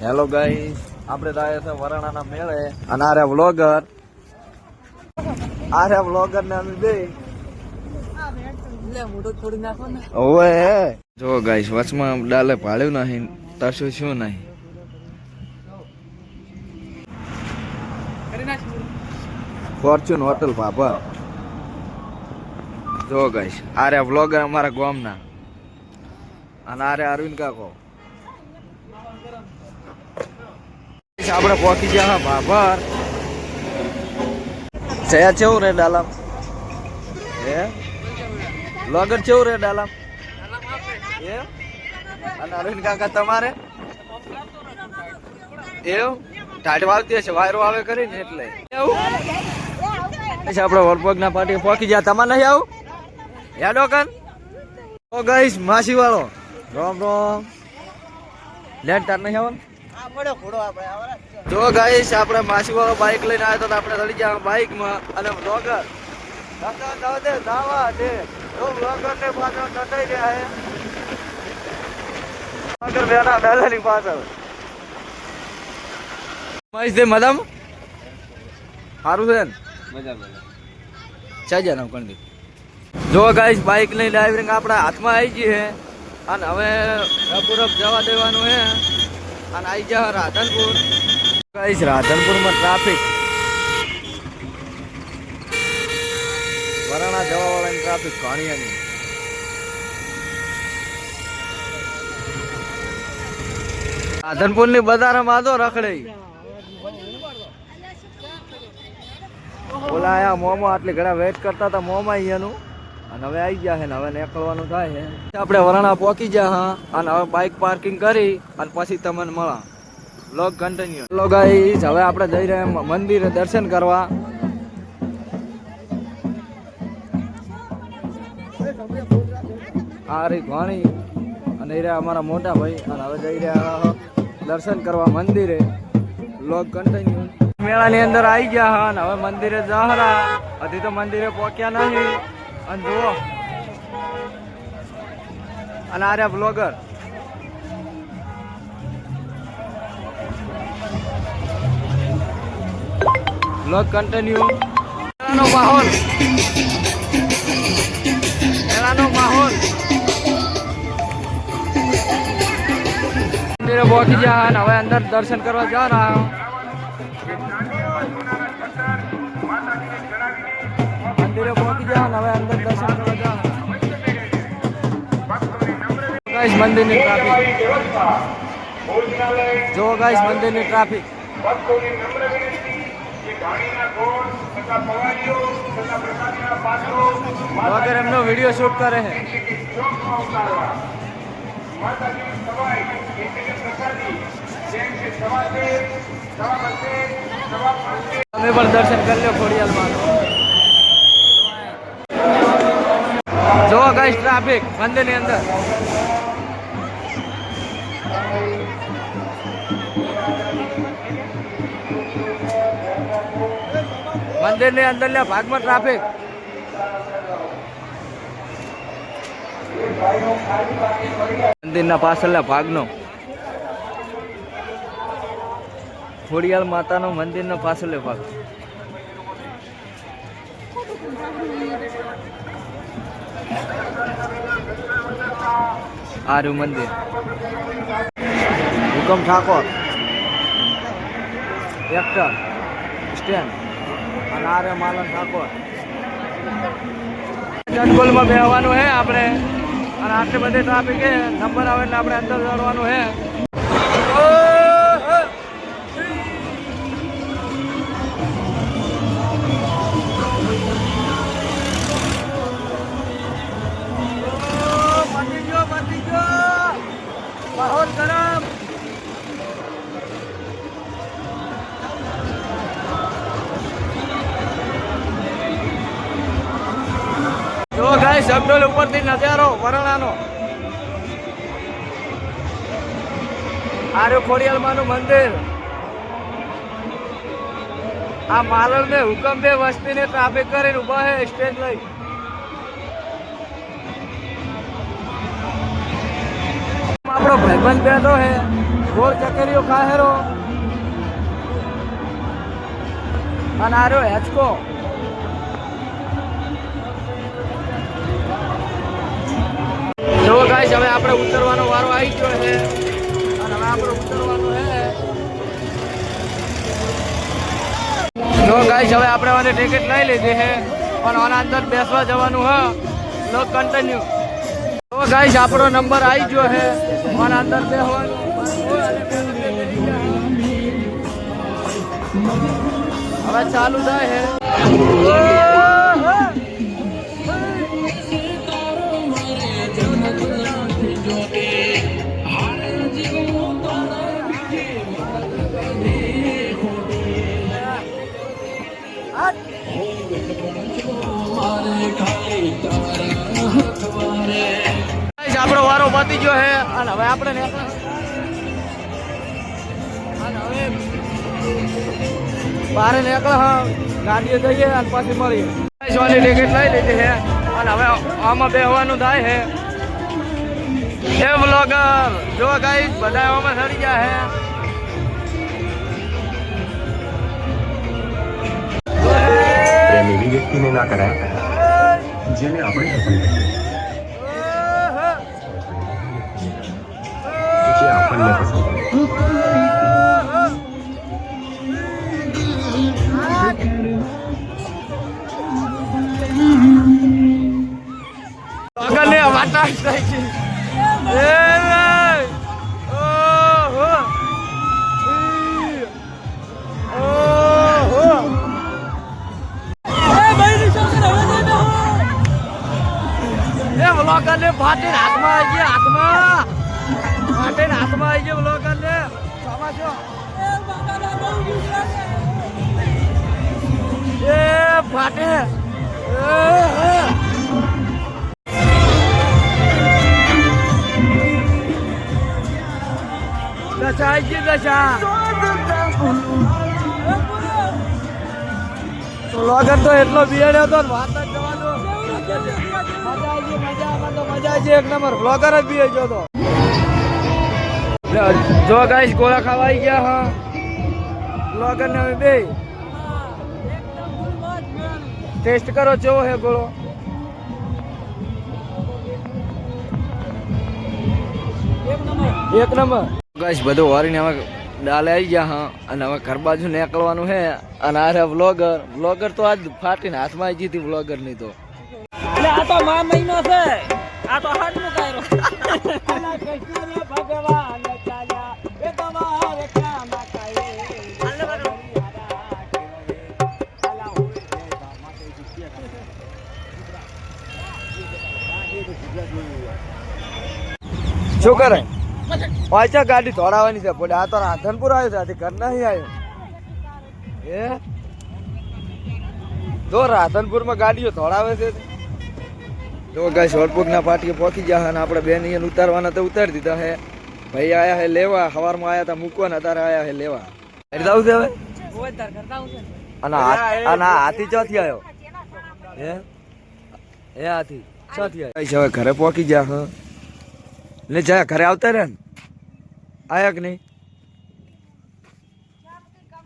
Hello guys આપણે તો છે વરાણાના મેળે. અને આરે વ્લોગર આરે વ્લોગર ને અમે બે. ઓએ જો ગાઈસ વચમાં ડાલે પાડ્યું નહીં. તરશું શું નહીં? ફોર્ચ્યુન હોટલ પાપા જો ગાઈસ આરે વ્લોગર અમારા ગામના. અને આરે અરવિંદ કાકો. આપણે પહોંચી ગયા બાબર. જયા ચેવું રે ડાલામ? હે? લોગર ચેવું રે ડાલામ? એ અને અરવિંદ કાકા તમારે? એવું? ટાટ વાવતી હશે, વાયરો આવે કરીને એટલે. એવું? આપણે વરપોગ પાટી પહોંચી ગયા. તમારે નહીં આવું? યા ડોકન? ઓ ગઈશ માસી વાળો. રોમ રોમ. તાર નહીં આવવાનું જો ગાઈશ આપણે માસી વાળો બાઇક લઈને આવ્યો તો આપણે ચડી ગયા બાઇકમાં અને બ્લોગર દાદા દાવા દે તો પાછળ પાછળ. મહેશ દે મદમ સારું છે ને? મજા મજા ચાજા નામ જો ગાઈશ બાઇક લઈને ડ્રાઇવિંગ આપણા હાથમાં આવી ગઈ છે અને હવે રપુરપ જવા દેવાનું છે અને આવી જા રાધનપુર. ગાઈશ રાધનપુરમાં ટ્રાફિક. વરાણા જવા વાળાની ટ્રાફિક ઘણી રાધનપુરની બજારમાં તો રખડે બોલા આયા મોમો આટલી ઘણા વેટ કરતા હતા, મોમાં અહીંયાનું અને હવે આવી ગયા છે હવે નીકળવાનું થાય છે. આપણે વરાણા પહોંચી ગયા હા, અને હવે બાઇક પાર્કિંગ કરી, અને પછી તમને મળા. બ્લોગ કન્ટિન્યુ હેલો ગાઈઝ હવે આપણે જઈ રહ્યા મંદિરે દર્શન કરવા. આ રી ઘણી અને એ રહ્યા અમારા મોટા ભાઈ, અને હવે જઈ રહ્યા દર્શન કરવા મંદિરે. બ્લોગ કન્ટિન્યુ મેળાની અંદર આવી ગયા હા, અને હવે મંદિરે જહરા. હજી તો મંદિરે પહોંચ્યા નહીં. અને જુઓ. અને આ રહ્યા બ્લોગર બ્લોગ કન્ટિન્યુ મેળાનો માહોલ. મેળાનો માહોલ. મંદિરે પહોંચી અને હવે અંદર દર્શન કરવા જા રહા મંદિરે પહોંચી ગયા અને હવે અંદર દર્શન કરવા જા ગાઈસ મંદિરની ટ્રાફિક જો ગાઈસ મંદિરની ટ્રાફિક વગર એમનો વીડિયો શૂટ કરે છે તમે પણ દર્શન કરી લો ખોડિયાલમાં જો ગાઈસ ટ્રાફિક મંદિરની અંદર. મંદિરની અંદરના ભાગમાં ટ્રાફિક. મંદિરના પાછળના ભાગનો. ખોડિયાલ માતાનો મંદિરનો પાછળનો ભાગ. આ રહ્યું મંદિર. હુકમ ઠાકોર. એક્ટર સ્ટેન્ડ અને આરે માલન ઠાકોર. જટકોલમાં બેહવાનું હે આપણે. અને આટલી બધી ટ્રાફિક હે. નંબર આવે એટલે આપણે અંદર ચડવાનું હે. ઉપરથી નજારો વરણાનો. આર્યો ખોડિયાલમાનું મંદિર. આ માલણ ને હુકમ બે વસ્તીને ટ્રાફિક કરીને ઊભા હે સ્ટેજ લઈ. આપણો ભાઈબંધ બેઠો હે, ગોળ ચકેરીઓ ખાહેરો અને આર્યો હેચકો. ગાઈસ, હવે આપણે ઉતરવાનો વારો આવી ગયો છે. અને હવે આપણે ઉતરવાનું છે. જો ગાઈસ, હવે આપણે મને ટિકિટ લઈ લીધી છે. પણ આના અંદર બેસવા જવાનું હ. લો કન્ટિન્યુ તો ગાઈસ, આપણો નંબર આવી ગયો છે. આના અંદર બેસવાનું હવે ચાલુ થાય છે. આપણો વારો પતી ગયો છે. અને હવે આપણે ને હવે બારે નીકળે હા, ગાડીએ જઈએ અને પછી મળીએ. ઓલી ટિકિટ લઈ લીધી છે. અને હવે આમાં બેહવાનું થાય છે. એ બ્લોગર જો ગાઈ બધા આમાં સડી ગયા છે. વ્યક્તિને ના કરાય. જેને આપણે જે આપણને પસંદ કરે. આગળની વાટા છે. એ વ્લોગરને ફાટીને હાથમાં આવી ગયા, હાથમાં. ફાટીને હાથમાં આવી ગયા વ્લોગરને સમાજો એ ફાટે. દશા આવી ગઈ, દશા. લોગર તો એટલો બિયડ્યો હતો વાત જ જવાનો. મજા આવી ગઈ મજા આમાં તો મજા ગયો હા વ્લોગર ને બે ટેસ્ટ કરો કેવો હે ગોળો એક નંબર ગાઈસ, બધું વારીને હવે ડાલે આવી ગયા, હા. અને હવે ઘર બાજુ નીકળવાનું હે અને આ રહ્યા વ્લોગર વ્લોગર તો આજ ફાટીને હાથમાં આવી જીતી વ્લોગરની તો. એટલે આ તો મા મહિનો છે. આ તો હાથ નો કાયરો. શું કરે? પાછા ગાડી દોડાવવાની છે આ તો રાધનપુર આવ્યો છે આથી ઘર નહીં આવ્યો. એ જો રાધનપુરમાં ગાડીઓ ધોડાવે છે. જો ગાય શોર્ટપુરના પાટીએ પહોંચી ગયા અને આપણે બેન અહીંયા ઉતારવાના તો ઉતારી દીધા હે. ભાઈ આયા હે લેવા સવારમાં આયા હતા મૂકવાના, તારે આયા હે લેવા. જાવું છે હવે? અને અને હાથી ચોથી આવ્યો હે? એ હાથી ચોથી આવ્યો ઘરે પહોંચી ગયા હ. ને જા, ઘરે આવતા રે ને? આયા કે નહીં?